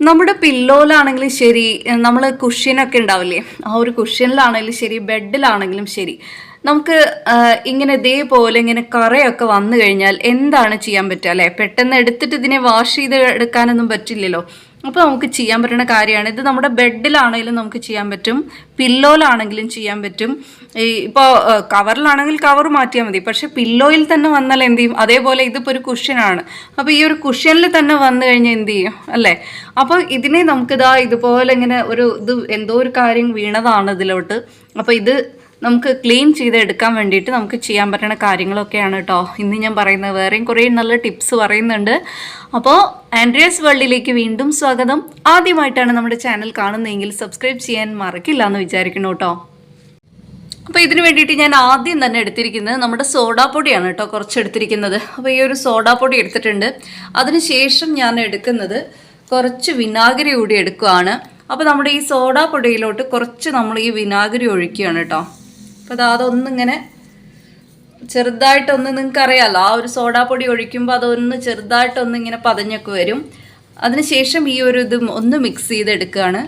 നമ്മുടെ പില്ലോയിലാണെങ്കിലും ശരി നമ്മൾ കുഷ്യനൊക്കെ ഉണ്ടാവില്ലേ? ആ ഒരു കുഷ്യനിലാണെങ്കിലും ശരി ബെഡിലാണെങ്കിലും ശരി. നമുക്ക് ഇങ്ങനെ ഇതേപോലെ ഇങ്ങനെ കറയൊക്കെ വന്നു കഴിഞ്ഞാൽ എന്താണ് ചെയ്യാൻ പറ്റുക അല്ലേ? പെട്ടെന്ന് എടുത്തിട്ട് ഇതിനെ വാഷ് ചെയ്ത് എടുക്കാനൊന്നും പറ്റില്ലല്ലോ. അപ്പോൾ നമുക്ക് ചെയ്യാൻ പറ്റുന്ന കാര്യമാണ്. ഇത് നമ്മുടെ ബെഡിലാണെങ്കിലും നമുക്ക് ചെയ്യാൻ പറ്റും. പില്ലോയിലാണെങ്കിലും ചെയ്യാൻ പറ്റും. ഈ ഇപ്പോൾ കവറിലാണെങ്കിൽ കവർ മാറ്റിയാൽ മതി. പക്ഷേ പില്ലോയിൽ തന്നെ വന്നാൽ എന്ത് ചെയ്യും? അതേപോലെ ഇതിപ്പോൾ ഒരു കുഷ്യനാണ്. അപ്പോൾ ഈ ഒരു കുഷ്യനിൽ തന്നെ വന്നു കഴിഞ്ഞാൽ എന്ത് ചെയ്യും? അല്ലേ? അപ്പോൾ ഇതിനെ നമുക്കിതാ ഇതുപോലെ ഇങ്ങനെ ഒരു ഇത് എന്തോ ഒരു കാര്യം വീണതാണ് ഇതിലോട്ട്. അപ്പോൾ ഇത് നമുക്ക് ക്ലീൻ ചെയ്തെടുക്കാൻ വേണ്ടിയിട്ട് നമുക്ക് ചെയ്യാൻ പറ്റുന്ന കാര്യങ്ങളൊക്കെയാണ് കേട്ടോ ഇന്ന് ഞാൻ പറയുന്നത്. വേറെയും കുറേ നല്ല ടിപ്സ് പറയുന്നുണ്ട്. അപ്പോൾ ആൻഡ്രിയസ് വേൾഡിലേക്ക് വീണ്ടും സ്വാഗതം. ആദ്യമായിട്ടാണ് നമ്മുടെ ചാനൽ കാണുന്നതെങ്കിൽ സബ്സ്ക്രൈബ് ചെയ്യാൻ മറക്കില്ല എന്ന് വിചാരിക്കണം കേട്ടോ അപ്പോൾ ഇതിന് വേണ്ടിയിട്ട് ഞാൻ ആദ്യം തന്നെ എടുത്തിരിക്കുന്നത് നമ്മുടെ സോഡാപ്പൊടിയാണ് കേട്ടോ കുറച്ച് എടുത്തിരിക്കുന്നത് അപ്പോൾ ഈ ഒരു സോഡാപ്പൊടി എടുത്തിട്ടുണ്ട്. അതിനുശേഷം ഞാൻ എടുക്കുന്നത് കുറച്ച് വിനാഗിരി കൂടി എടുക്കുകയാണ് അപ്പോൾ നമ്മുടെ ഈ സോഡാ പൊടിയിലോട്ട് കുറച്ച് നമ്മൾ ഈ വിനാഗിരി ഒഴിക്കുകയാണ് കേട്ടോ അപ്പോൾ അത് അതൊന്നിങ്ങനെ ചെറുതായിട്ടൊന്ന് നിങ്ങൾക്ക് അറിയാമല്ലോ ആ ഒരു സോഡാപ്പൊടി ഒഴിക്കുമ്പോൾ അതൊന്ന് ചെറുതായിട്ടൊന്ന് ഇങ്ങനെ പതഞ്ഞൊക്കെ വരും. അതിനുശേഷം ഈ ഒരു ഇത് ഒന്ന് മിക്സ് ചെയ്തെടുക്കുകയാണ്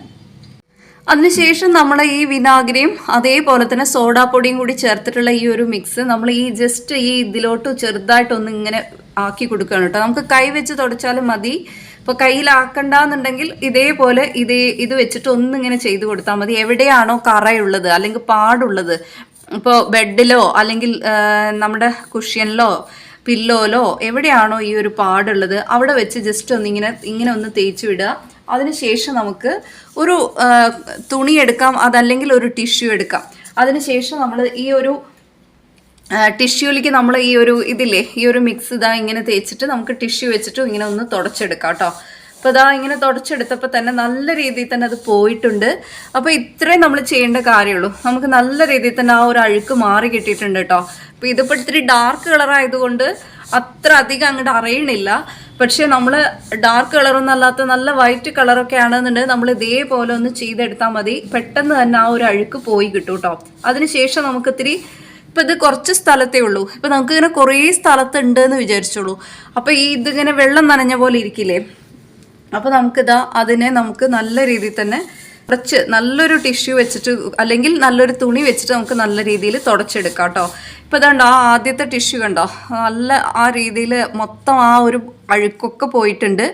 അതിനുശേഷം നമ്മൾ ഈ വിനാഗിരിയും അതേപോലെ തന്നെ സോഡാപ്പൊടിയും കൂടി ചേർത്തിട്ടുള്ള ഈ ഒരു മിക്സ് നമ്മൾ ഈ ജസ്റ്റ് ഈ ഇതിലോട്ട് ചെറുതായിട്ടൊന്ന് ഇങ്ങനെ ആക്കി കൊടുക്കുകയാണ് കേട്ടോ. നമുക്ക് കൈ വെച്ച് തുടച്ചാലും മതി. ഇപ്പോൾ കയ്യിലാക്കണ്ടെന്നുണ്ടെങ്കിൽ ഇതേപോലെ ഇതേ ഇത് വെച്ചിട്ട് ഒന്നിങ്ങനെ ചെയ്ത് കൊടുത്താൽ മതി. എവിടെയാണോ കറയുള്ളത് അല്ലെങ്കിൽ പാടുള്ളത് ഇപ്പോൾ ബെഡിലോ അല്ലെങ്കിൽ നമ്മുടെ കുഷ്യനിലോ പില്ലോലോ എവിടെയാണോ ഈ ഒരു പാടുള്ളത് അവിടെ വെച്ച് ജസ്റ്റ് ഒന്ന് ഇങ്ങനെ ഇങ്ങനെ ഒന്ന് തേച്ച് വിടുക. അതിനുശേഷം നമുക്ക് ഒരു തുണി എടുക്കാം അതല്ലെങ്കിൽ ഒരു ടിഷ്യൂ എടുക്കാം. അതിനുശേഷം നമ്മൾ ഈ ഒരു ടിഷ്യൂലേക്ക് നമ്മൾ ഈ ഒരു ഇതില്ലേ ഈ ഒരു മിക്സ് ഇതാ ഇങ്ങനെ തേച്ചിട്ട് നമുക്ക് ടിഷ്യൂ വെച്ചിട്ട് ഇങ്ങനെ ഒന്ന് തുടച്ചെടുക്കാം കേട്ടോ. അപ്പോൾ ഇതാ ഇങ്ങനെ തുടച്ചെടുത്തപ്പോൾ തന്നെ നല്ല രീതിയിൽ തന്നെ അത് പോയിട്ടുണ്ട്. അപ്പോൾ ഇത്രയും നമ്മൾ ചെയ്യേണ്ട കാര്യമുള്ളൂ. നമുക്ക് നല്ല രീതിയിൽ തന്നെ ആ ഒരു അഴുക്ക് മാറി കിട്ടിയിട്ടുണ്ട് കേട്ടോ അപ്പോൾ ഇതിപ്പോൾ ഇത്തിരി ഡാർക്ക് കളർ ആയതുകൊണ്ട് അത്ര അധികം അങ്ങോട്ട് അറിയണില്ല. പക്ഷേ നമ്മൾ ഡാർക്ക് കളറൊന്നും അല്ലാത്ത നല്ല വൈറ്റ് കളറൊക്കെ ആണെന്നുണ്ടെങ്കിൽ നമ്മൾ ഇതേപോലെ ഒന്ന് ചെയ്തെടുത്താൽ മതി. പെട്ടെന്ന് തന്നെ ആ ഒരു അഴുക്ക് പോയി കിട്ടും കേട്ടോ അതിനുശേഷം നമുക്ക് ഇത്തിരി ഇപ്പം ഇത് കുറച്ച് സ്ഥലത്തേ ഉള്ളൂ. ഇപ്പം നമുക്കിങ്ങനെ കുറേ സ്ഥലത്തുണ്ട് എന്ന് വിചാരിച്ചോളൂ. അപ്പോൾ ഈ ഇതിങ്ങനെ വെള്ളം നനഞ്ഞ പോലെ ഇരിക്കില്ലേ? അപ്പോൾ നമുക്കിതാ അതിനെ നമുക്ക് നല്ല രീതിയിൽ തന്നെ കുറച്ച് നല്ലൊരു ടിഷ്യൂ വെച്ചിട്ട് അല്ലെങ്കിൽ നല്ലൊരു തുണി വെച്ചിട്ട് നമുക്ക് നല്ല രീതിയിൽ തുടച്ചെടുക്കാം കേട്ടോ. ഇപ്പോൾ ഇതുണ്ടോ ആ ആദ്യത്തെ ടിഷ്യൂ കണ്ടോ? നല്ല ആ രീതിയിൽ മൊത്തം ആ ഒരു അഴുക്കൊക്കെ പോയിട്ടുണ്ട്.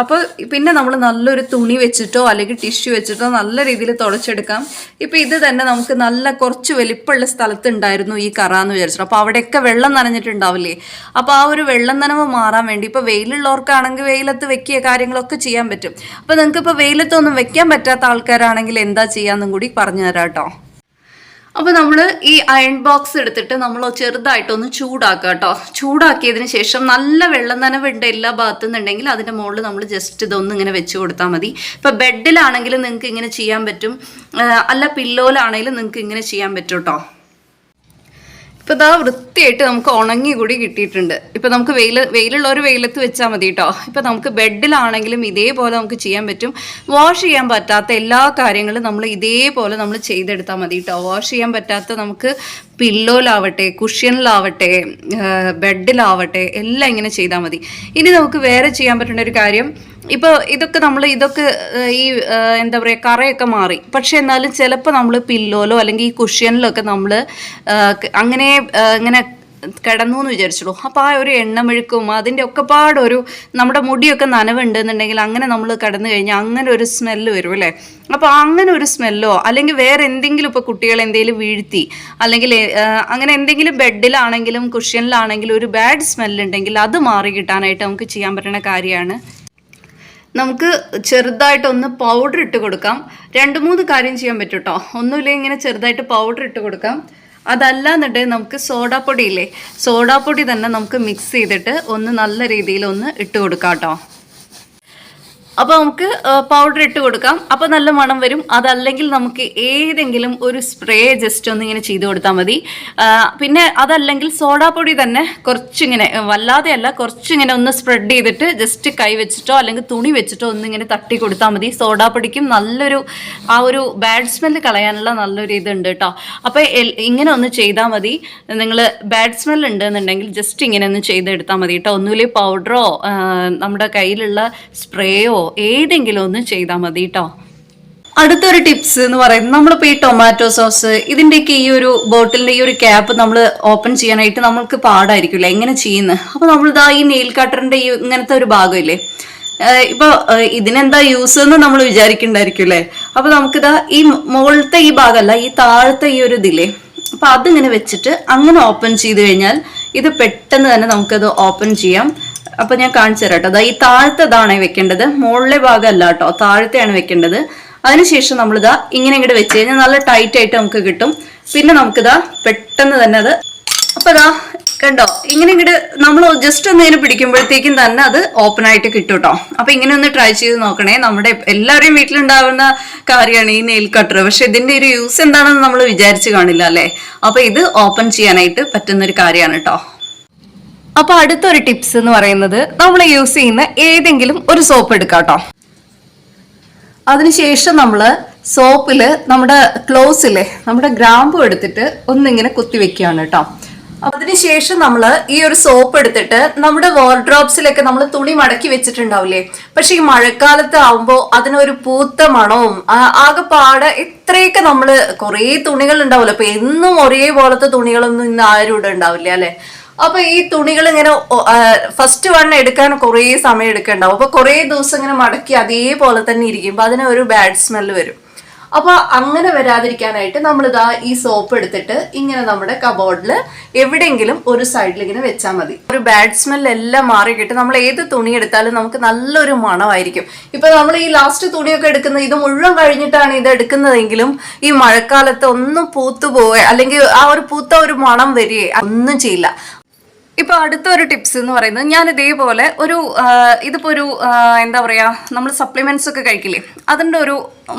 അപ്പോൾ പിന്നെ നമ്മൾ നല്ലൊരു തുണി വെച്ചിട്ടോ അല്ലെങ്കിൽ ടിഷ്യൂ വെച്ചിട്ടോ നല്ല രീതിയിൽ തുടച്ചെടുക്കാം. ഇപ്പോൾ ഇത് തന്നെ നമുക്ക് നല്ല കുറച്ച് വലിപ്പമുള്ള സ്ഥലത്ത് ഉണ്ടായിരുന്നു ഈ കറ എന്ന് വിചാരിച്ചു അപ്പോൾ അവിടെയൊക്കെ വെള്ളം നനഞ്ഞിട്ടുണ്ടാവില്ലേ? അപ്പോൾ ആ ഒരു വെള്ളം നനവ് മാറാൻ വേണ്ടി ഇപ്പോൾ വെയിലുള്ളവർക്കാണെങ്കിൽ വെയിലത്ത് വെക്കിയ കാര്യങ്ങളൊക്കെ ചെയ്യാൻ പറ്റും. അപ്പോൾ നിങ്ങൾക്ക് ഇപ്പോൾ വെയിലത്തൊന്നും വെക്കാൻ പറ്റാത്ത ആൾക്കാരാണെങ്കിൽ എന്താ ചെയ്യാമെന്നും കൂടി പറഞ്ഞു തരാം കേട്ടോ അപ്പോൾ നമ്മൾ ഈ അയൺ ബോക്സ് എടുത്തിട്ട് നമ്മൾ ചെറുതായിട്ടൊന്ന് ചൂടാക്കുക കേട്ടോ ചൂടാക്കിയതിന് ശേഷം നല്ല വെള്ളം നനവുണ്ട് എല്ലാ ഭാഗത്തു നിന്നുണ്ടെങ്കിൽ അതിന്റെ മുകളിൽ നമ്മൾ ജസ്റ്റ് ഇതൊന്നും ഇങ്ങനെ വെച്ച് കൊടുത്താൽ മതി. ഇപ്പോൾ ബെഡിലാണെങ്കിലും നിങ്ങൾക്ക് ഇങ്ങനെ ചെയ്യാൻ പറ്റും. അല്ല പില്ലോയിലാണെങ്കിലും നിങ്ങൾക്ക് ഇങ്ങനെ ചെയ്യാൻ പറ്റും കേട്ടോ ഇപ്പൊ ഇതാ വൃത്തിയായിട്ട് നമുക്ക് ഉണങ്ങി കൂടി കിട്ടിയിട്ടുണ്ട്. ഇപ്പൊ നമുക്ക് വെയിൽ വെയിലുള്ള ഒരു വെയിലത്ത് വെച്ചാൽ മതി കേട്ടോ ഇപ്പൊ നമുക്ക് ബെഡിലാണെങ്കിലും ഇതേപോലെ നമുക്ക് ചെയ്യാൻ പറ്റും. വാഷ് ചെയ്യാൻ പറ്റാത്ത എല്ലാ കാര്യങ്ങളും നമ്മൾ ഇതേപോലെ നമ്മൾ ചെയ്തെടുത്താൽ മതി കേട്ടോ വാഷ് ചെയ്യാൻ പറ്റാത്ത നമുക്ക് പില്ലോയിലാവട്ടെ കുഷ്യനിലാവട്ടെ ബെഡിലാവട്ടെ എല്ലാം ഇങ്ങനെ ചെയ്താൽ മതി. ഇനി നമുക്ക് വേറെ ചെയ്യാൻ പറ്റുന്ന ഒരു കാര്യം ഇപ്പോൾ ഇതൊക്കെ നമ്മൾ ഇതൊക്കെ ഈ എന്താ പറയുക കറയൊക്കെ മാറി. പക്ഷെ എന്നാലും ചിലപ്പോൾ നമ്മൾ പില്ലോലോ അല്ലെങ്കിൽ ഈ കുഷ്യനിലൊക്കെ നമ്മൾ അങ്ങനെ ഇങ്ങനെ കിടന്നു എന്ന് വിചാരിച്ചുള്ളൂ അപ്പോൾ ആ ഒരു എണ്ണമെഴുക്കും അതിന്റെ ഒക്കെ പാടൊരു നമ്മുടെ മുടിയൊക്കെ നനവുണ്ടെന്നുണ്ടെങ്കിൽ അങ്ങനെ നമ്മൾ കിടന്നു കഴിഞ്ഞാൽ അങ്ങനെ ഒരു സ്മെല്ല് വരും അല്ലേ? അപ്പോൾ അങ്ങനെ ഒരു സ്മെല്ലോ അല്ലെങ്കിൽ വേറെ എന്തെങ്കിലും ഇപ്പോൾ കുട്ടികൾ എന്തെങ്കിലും വീഴ്ത്തി അല്ലെങ്കിൽ അങ്ങനെ എന്തെങ്കിലും ബെഡിലാണെങ്കിലും കുഷ്യനിലാണെങ്കിലും ഒരു ബാഡ് സ്മെല്ലുണ്ടെങ്കിൽ അത് മാറി കിട്ടാനായിട്ട് നമുക്ക് ചെയ്യാൻ പറ്റുന്ന കാര്യമാണ് നമുക്ക് ചെറുതായിട്ടൊന്ന് പൗഡർ ഇട്ട് കൊടുക്കാം. രണ്ട് മൂന്ന് കാര്യം ചെയ്യാൻ പറ്റും കേട്ടോ ഒന്നുമില്ല ഇങ്ങനെ ചെറുതായിട്ട് പൗഡർ ഇട്ട് കൊടുക്കാം. അതല്ല എന്നുണ്ടെങ്കിൽ നമുക്ക് സോഡാപ്പൊടി ഇല്ലേ? സോഡാപ്പൊടി തന്നെ നമുക്ക് മിക്സ് ചെയ്തിട്ട് ഒന്ന് നല്ല രീതിയിൽ ഒന്ന് ഇട്ട് കൊടുക്കാം കേട്ടോ. അപ്പോൾ നമുക്ക് പൗഡർ ഇട്ട് കൊടുക്കാം. അപ്പോൾ നല്ല മണം വരും. അതല്ലെങ്കിൽ നമുക്ക് ഏതെങ്കിലും ഒരു സ്പ്രേ ജസ്റ്റ് ഒന്ന് ഇങ്ങനെ ചെയ്ത് കൊടുത്താൽ മതി. പിന്നെ അതല്ലെങ്കിൽ സോഡാപ്പൊടി തന്നെ കുറച്ചിങ്ങനെ വല്ലാതെ അല്ല കുറച്ചിങ്ങനെ ഒന്ന് സ്പ്രെഡ് ചെയ്തിട്ട് ജസ്റ്റ് കൈ വെച്ചിട്ടോ അല്ലെങ്കിൽ തുണി വെച്ചിട്ടോ ഒന്ന് ഇങ്ങനെ തട്ടി കൊടുത്താൽ മതി. സോഡാപ്പൊടിക്കും നല്ലൊരു ആ ഒരു ബാഡ് സ്മെല്ല് കളയാനുള്ള നല്ലൊരു ഇതുണ്ട് കേട്ടോ അപ്പോൾ ഇങ്ങനെ ഒന്ന് ചെയ്താൽ മതി. നിങ്ങൾ ബാഡ് സ്മെൽ ഉണ്ടെന്നുണ്ടെങ്കിൽ ജസ്റ്റ് ഇങ്ങനെ ഒന്ന് ചെയ്തെടുത്താൽ മതി കേട്ടോ ഒന്നുമില്ലേ പൗഡറോ നമ്മുടെ കയ്യിലുള്ള സ്പ്രേയോ ഏതെങ്കിലും ഒന്ന് ചെയ്താൽ മതി കേട്ടോ അടുത്തൊരു ടിപ്സ് എന്ന് പറയുന്നത് നമ്മളിപ്പോൾ ഈ ടൊമാറ്റോ സോസ് ഇതിന്റെയൊക്കെ ഈ ഒരു ബോട്ടിലിന്റെ ഈ ഒരു ക്യാപ്പ് നമ്മൾ ഓപ്പൺ ചെയ്യാനായിട്ട് നമ്മൾക്ക് പാടായിരിക്കില്ല? എങ്ങനെ ചെയ്യുന്നത് അപ്പോൾ നമ്മളിതാ ഈ നെയിൽ കട്ടറിന്റെ ഈ ഇങ്ങനത്തെ ഒരു ഭാഗമില്ലേ? ഇപ്പോൾ ഇപ്പൊ ഇതിനെന്താ യൂസ് എന്ന് നമ്മൾ വിചാരിക്കേണ്ടായിരിക്കും അല്ലേ അപ്പോൾ നമുക്കിതാ ഈ മുകളിലത്തെ ഈ ഭാഗമല്ല ഈ താഴത്തെ ഈ ഒരു ഇതില്ലേ? അപ്പോൾ അതിങ്ങനെ വെച്ചിട്ട് അങ്ങനെ ഓപ്പൺ ചെയ്ത് കഴിഞ്ഞാൽ ഇത് പെട്ടെന്ന് തന്നെ നമുക്കത് ഓപ്പൺ ചെയ്യാം. അപ്പൊ ഞാൻ കാണിച്ചു തരാം കേട്ടോ. ഈ താഴത്തേതാണ് വെക്കേണ്ടത്. മുകളിലെ ഭാഗമല്ല കേട്ടോ താഴത്തെയാണ് വെക്കേണ്ടത്. അതിനുശേഷം നമ്മളിതാ ഇങ്ങനെ ഇങ്ങോട്ട് വെച്ച് കഴിഞ്ഞാൽ നല്ല ടൈറ്റ് ആയിട്ട് നമുക്ക് കിട്ടും. പിന്നെ നമുക്കിതാ പെട്ടെന്ന് തന്നെ അത് അപ്പൊ ഇതാ കണ്ടോ? ഇങ്ങനെ ഇങ്ങോട്ട് നമ്മൾ ജസ്റ്റ് ഒന്ന് പിടിക്കുമ്പോഴത്തേക്കും തന്നെ അത് ഓപ്പൺ ആയിട്ട് കിട്ടും കേട്ടോ. അപ്പൊ ഇങ്ങനെ ഒന്ന് ട്രൈ ചെയ്ത് നോക്കണേ. നമ്മുടെ എല്ലാവരുടെയും വീട്ടിലുണ്ടാവുന്ന കാര്യമാണ് ഈ നെയിൽ കട്ടർ പക്ഷെ ഇതിന്റെ ഒരു യൂസ് എന്താണെന്ന് നമ്മൾ വിചാരിച്ചു കാണില്ല അല്ലേ? അപ്പൊ ഇത് ഓപ്പൺ ചെയ്യാനായിട്ട് പറ്റുന്ന ഒരു കാര്യമാണ് കേട്ടോ. അപ്പൊ അടുത്തൊരു ടിപ്സ് എന്ന് പറയുന്നത് നമ്മൾ യൂസ് ചെയ്യുന്ന ഏതെങ്കിലും ഒരു സോപ്പ് എടുക്കാം കേട്ടോ അതിനുശേഷം നമ്മൾ സോപ്പിൽ നമ്മുടെ ക്ലോസിലെ നമ്മുടെ ഗ്രാമ്പു എടുത്തിട്ട് ഒന്നിങ്ങനെ കുത്തി വെക്കുകയാണ് കേട്ടോ അതിനുശേഷം നമ്മൾ ഈ ഒരു സോപ്പ് എടുത്തിട്ട് നമ്മുടെ വാർഡ്രോബ്സിലൊക്കെ നമ്മൾ തുണി മടക്കി വെച്ചിട്ടുണ്ടാവില്ലേ? പക്ഷെ ഈ മഴക്കാലത്ത് ആവുമ്പോൾ അതിനൊരു പൂത്ത മണവും ആകെ ആകെപ്പാടെ ഇത്രയൊക്കെ നമ്മൾ കുറേ തുണികൾ ഉണ്ടാവില്ല. അപ്പൊ എന്നും ഒരേപോലത്തെ തുണികളൊന്നും ഇന്ന് ആരും ഇവിടെ ഉണ്ടാവില്ല അല്ലെ? അപ്പൊ ഈ തുണികൾ ഇങ്ങനെ ഫസ്റ്റ് വൺ എടുക്കാൻ കുറേ സമയം എടുക്കണ്ടാവും. അപ്പൊ കുറേ ദിവസം ഇങ്ങനെ മടക്കി അതേപോലെ തന്നെ ഇരിക്കുമ്പോ അതിന് ഒരു ബാഡ് സ്മെല്ല് വരും. അപ്പൊ അങ്ങനെ വരാതിരിക്കാനായിട്ട് നമ്മൾ നമ്മളിതാ ഈ സോപ്പ് എടുത്തിട്ട് ഇങ്ങനെ നമ്മുടെ കബോർഡിൽ എവിടെയെങ്കിലും ഒരു സൈഡിൽ ഇങ്ങനെ വെച്ചാൽ മതി. ഒരു ബാഡ് സ്മെൽ എല്ലാം കിട്ടി. നമ്മൾ ഏത് തുണി എടുത്താലും നമുക്ക് നല്ലൊരു മണമായിരിക്കും. ഇപ്പൊ നമ്മൾ ഈ ലാസ്റ്റ് തുണിയൊക്കെ എടുക്കുന്നത് ഇത് മുഴുവൻ കഴിഞ്ഞിട്ടാണ് ഇത് എടുക്കുന്നതെങ്കിലും ഈ മഴക്കാലത്ത് ഒന്നും പൂത്തു പോവേ അല്ലെങ്കിൽ ആ ഒരു പൂത്ത ഒരു മണം വരികയെ ഒന്നും ചെയ്യില്ല. ഇപ്പൊ അടുത്ത ഒരു ടിപ്സ് എന്ന് പറയുന്നത് ഞാൻ ഇതേപോലെ ഒരു ഇതിപ്പോ ഒരു എന്താ പറയാ നമ്മൾ സപ്ലിമെന്റ്സ് ഒക്കെ കഴിക്കില്ലേ? അതിന്റെ ഒരു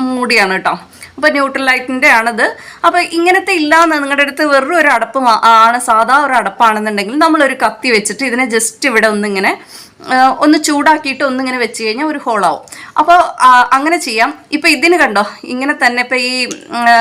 മൂടിയാണ് കേട്ടോ അപ്പൊ ന്യൂട്രൽ ലൈറ്റിന്റെ ആണത്. അപ്പൊ ഇങ്ങനത്തെ ഇല്ലാന്ന് നിങ്ങളുടെ അടുത്ത് വെറും ഒരു അടപ്പ് ആണ് സാധാ ഒരു അടപ്പാണെന്നുണ്ടെങ്കിൽ നമ്മളൊരു കത്തി വെച്ചിട്ട് ഇതിനെ ജസ്റ്റ് ഇവിടെ ഒന്നിങ്ങനെ ഒന്ന് ചൂടാക്കിയിട്ട് ഒന്നിങ്ങനെ വെച്ച് കഴിഞ്ഞാൽ ഒരു ഹോളാവും. അപ്പോൾ അങ്ങനെ ചെയ്യാം. ഇപ്പം ഇതിന് കണ്ടോ ഇങ്ങനെ തന്നെ ഇപ്പം ഈ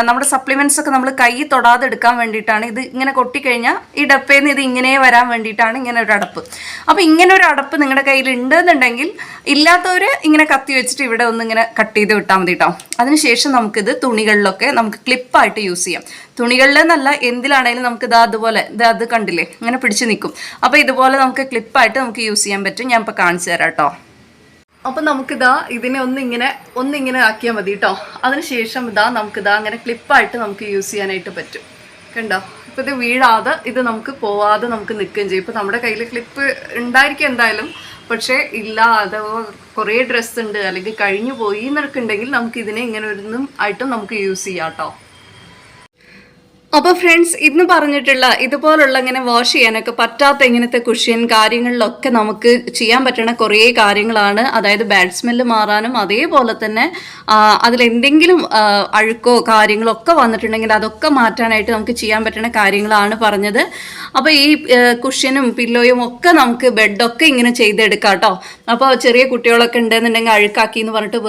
നമ്മുടെ സപ്ലിമെന്റ്സ് ഒക്കെ നമ്മൾ കൈ തൊടാതെ എടുക്കാൻ വേണ്ടിയിട്ടാണ് ഇത് ഇങ്ങനെ കൊട്ടിക്കഴിഞ്ഞാൽ ഈ ഡപ്പയിൽ നിന്ന് ഇത് ഇങ്ങനെ വരാൻ വേണ്ടിയിട്ടാണ് ഇങ്ങനെ ഒരു അടപ്പ്. അപ്പോൾ ഇങ്ങനെ ഒരു അടപ്പ് നിങ്ങളുടെ കയ്യിൽ ഉണ്ടെന്നുണ്ടെങ്കിൽ ഇല്ലാത്തവർ ഇങ്ങനെ കത്തി വെച്ചിട്ട് ഇവിടെ ഒന്നിങ്ങനെ കട്ട് ചെയ്ത് വിട്ടാൽ മതി കേട്ടോ അതിനുശേഷം നമുക്കിത് തുണികളിലൊക്കെ നമുക്ക് ക്ലിപ്പായിട്ട് യൂസ് ചെയ്യാം. തുണികളിൽ എന്നല്ല എന്തിലാണേലും നമുക്ക് ഇതാ അതുപോലെ ഇത് അത് കണ്ടില്ലേ ഇങ്ങനെ പിടിച്ച് നിൽക്കും. അപ്പോൾ ഇതുപോലെ നമുക്ക് ക്ലിപ്പായിട്ട് നമുക്ക് യൂസ് ചെയ്യാൻ പറ്റും. ഞാൻ ഇപ്പോൾ കാണിച്ചു തരാം കേട്ടോ. അപ്പം നമുക്കിതാ ഇതിനെ ഒന്നിങ്ങനെ ഒന്നിങ്ങനെ ആക്കിയാൽ മതി കേട്ടോ അതിനുശേഷം ഇതാ നമുക്കിതാ അങ്ങനെ ക്ലിപ്പായിട്ട് നമുക്ക് യൂസ് ചെയ്യാനായിട്ട് പറ്റും. കണ്ടോ? ഇപ്പം ഇത് വീഴാതെ ഇത് നമുക്ക് പോവാതെ നമുക്ക് നിൽക്കുകയും ചെയ്യും. ഇപ്പം നമ്മുടെ കയ്യിൽ ക്ലിപ്പ് ഉണ്ടായിരിക്കും എന്തായാലും. പക്ഷേ ഇല്ല അഥവാ കുറേ ഡ്രസ്സ് ഉണ്ട് അല്ലെങ്കിൽ കഴിഞ്ഞു പോയി എന്നൊക്കെ ഉണ്ടെങ്കിൽ നമുക്ക് ഇതിനെ ഇങ്ങനെ ഒന്നും ആയിട്ടും നമുക്ക് യൂസ് ചെയ്യാം കേട്ടോ അപ്പോൾ ഫ്രണ്ട്സ് ഇന്ന് പറഞ്ഞിട്ടുള്ള ഇതുപോലുള്ള ഇങ്ങനെ വാഷ് ചെയ്യാനൊക്കെ പറ്റാത്ത ഇങ്ങനത്തെ കുഷ്യൻ കാര്യങ്ങളിലൊക്കെ നമുക്ക് ചെയ്യാൻ പറ്റുന്ന കുറേ കാര്യങ്ങളാണ്. അതായത് ബാഡ് സ്മെല്ല് മാറാനും അതേപോലെ തന്നെ അതിലെന്തെങ്കിലും അഴുക്കോ കാര്യങ്ങളോ ഒക്കെ വന്നിട്ടുണ്ടെങ്കിൽ അതൊക്കെ മാറ്റാനായിട്ട് നമുക്ക് ചെയ്യാൻ പറ്റുന്ന കാര്യങ്ങളാണ് പറഞ്ഞത്. അപ്പോൾ ഈ കുഷ്യനും പില്ലോയും ഒക്കെ നമുക്ക് ബെഡൊക്കെ ഇങ്ങനെ ചെയ്തെടുക്കാം കേട്ടോ അപ്പോൾ ചെറിയ കുട്ടികളൊക്കെ ഉണ്ടെന്നുണ്ടെങ്കിൽ അഴുക്കാക്കി എന്ന് പറഞ്ഞിട്ട്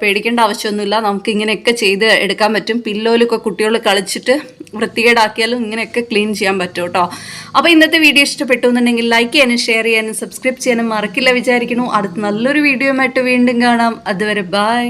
പേടിക്കേണ്ട ആവശ്യമൊന്നുമില്ല. നമുക്ക് ഇങ്ങനെയൊക്കെ ചെയ്ത് എടുക്കാൻ പറ്റും. പില്ലോയിലൊക്കെ കുട്ടികൾ കളിച്ചിട്ട് വൃത്തികേടാക്കിയാലും ഇങ്ങനെയൊക്കെ ക്ലീൻ ചെയ്യാൻ പറ്റും കേട്ടോ. അപ്പോൾ ഇന്നത്തെ വീഡിയോ ഇഷ്ടപ്പെട്ടു എന്നുണ്ടെങ്കിൽ ലൈക്ക് ചെയ്യാനും ഷെയർ ചെയ്യാനും സബ്സ്ക്രൈബ് ചെയ്യാനും മറക്കില്ല വിചാരിക്കുന്നു. അടുത്ത നല്ലൊരു വീഡിയോയുമായിട്ട് വീണ്ടും കാണാം. അതുവരെ ബൈ